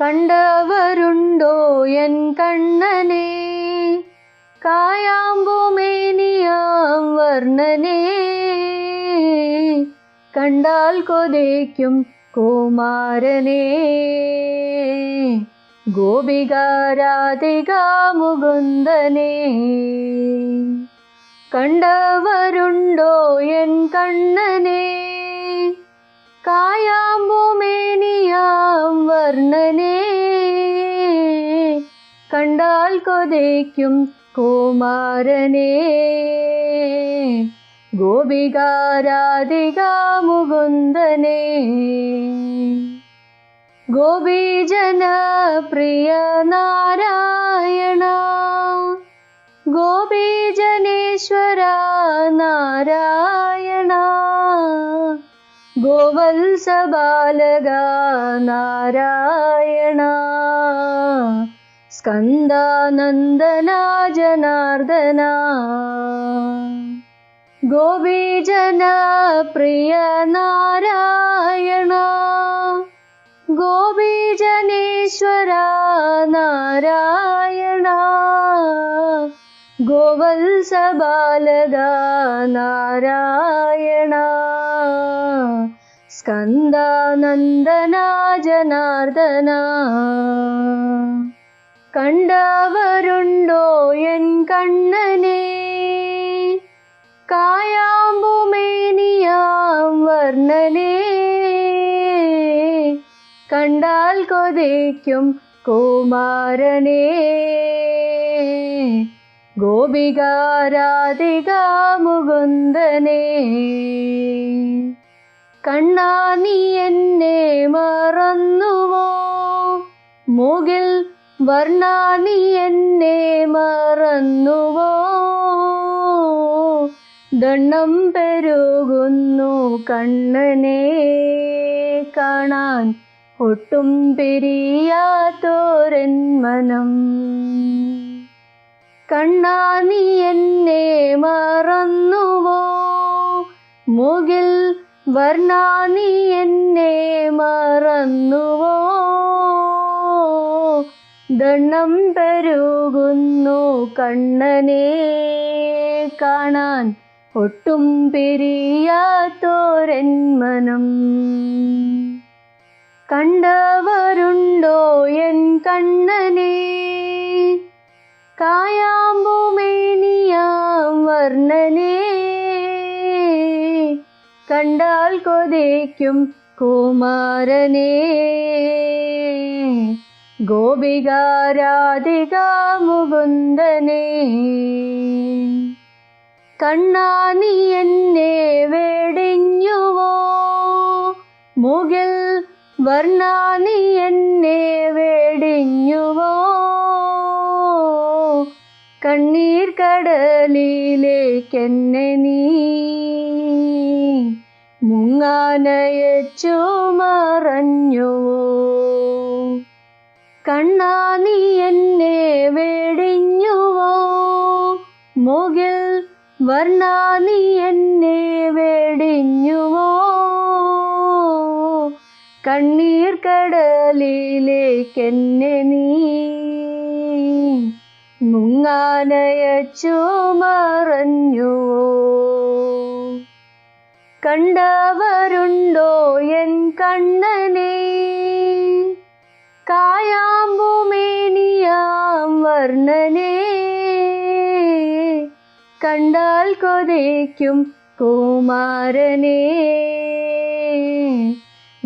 കണ്ടവരുണ്ടോ എൻ കണ്ണനെ? കായാമ്പുമേനിയാം വർണനെ. കണ്ടാൽ കൊതയ്ക്കും കുമാരനെ. ഗോപികാരാധിക മുകുന്ദനെ കണ്ടവരുണ്ടോ എൻ കണ്ണനെ? കായാമ്പുമേനിയാം വർണനെ. കണ്ടാൽ കൊതിക്കും കുമാരനെ. ഗോപികാരാധിക മുകുന്ദനെ ഗോപീജന പ്രിയ നാരായണ ഗോപീജനേശ്വര നാരായണ ഗോവത്സ ബാലക നാരായണ പ്രിയ നാരായണ ഗോപീജനേശ്വര നാരായണ. ഗോവത്സ ബാലക നാരായണ സ്കന്ദാനന്ദന ജനാർദ്ദന കണ്ടവരുണ്ടോ എൻ കണ്ണനെ? കായാമ്പുമേനിയാം വർണനെ. കണ്ടാൽ കൊതിക്കും കുമാരനെ. ഗോപികാരാധിക മുകുന്ദനെ കണ്ണാ നീ എന്നെ മറന്നുവോ? മുകിൽ വർണാ നീ എന്നെ മറന്നുവോ? ദണ്ണം പെരുകുന്നു കണ്ണനെ കാണാൻ ഒട്ടും പിരിയാത്തോരൻ മനം. എന്നെ മറന്നുവോ? മുകിൽ വർണാ നീ എന്നെ മറന്നുവോ? ദണ്ണം പെരുകുന്നു കണ്ണനെ കാണാൻ ഒട്ടും പിരിയാത്തോരൻ മനം. കണ്ടവരുണ്ടോ എൻ കണ്ണനെ? കായാമ്പുമേനിയാം വർണനെ. കണ്ടാൽ കൊതിക്കും കുമാരനെ. ഗോപികാരാധിക മുകുന്ദനെ കണ്ണാ നീ എന്നെ വേടിഞ്ഞുവോ? മുകിൽ വർണാ നീ എന്നെ വേടിഞ്ഞുവോ? കണ്ണീർ കടലിലേക്കെന്നെ നീ. മുങ്ങാനയച്ചു മറഞ്ഞുവോ കണ്ണാ നീ എന്നെ വേടിഞ്ഞുവോ? മുകിൽ വർണാ നീ എന്നെ വേടിഞ്ഞുവോ? കണ്ണീർ കടലിലേക്ക് എന്നെ നീ മുങ്ങാനയച്ചു മറഞ്ഞുവോ കണ്ടവരുണ്ടോ കണ്ടാൽ കൊതിക്കും കുമാരനെ.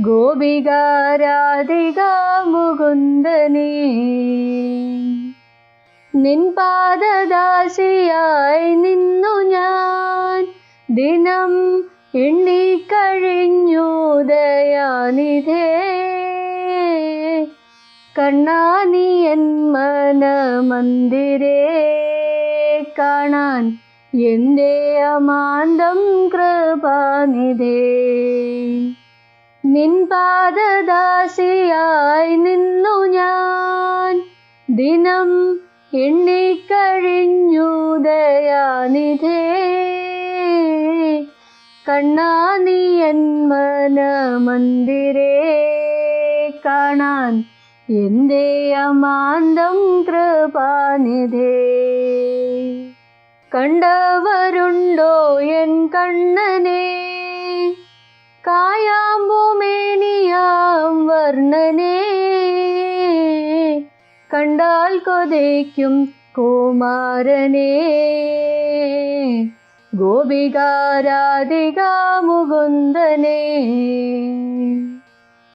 ഗോപികാരാധിക മുകുന്ദനെ നിൻ പാദദാസിയായി നിന്നു ഞാൻ. ദിനം എണ്ണിക്കഴിഞ്ഞു ദയാനിധേ. കണ്ണാനിയൻ മനമന്ദിരേ. കാണാൻ എന്റെ അമാന്തം കൃപാനിധേ നിൻ പാദദാസിയായി നിന്നു ഞാൻ. ദിനം എണ്ണിക്കഴിഞ്ഞു ദയാനിധേ കണ്ണാനി എൻ മനമന്ദിരേ. കാണാൻ എന്റെ അമാന്തം കൃപാനിധേ കണ്ടവരുണ്ടോ എൻ കണ്ണനെ? കായാമ്പുമേനിയാം വർണനെ. കണ്ടാൽ കൊതയ്ക്കും കുമാരനെ. ഗോപികാരാധിക മുകുന്ദനേ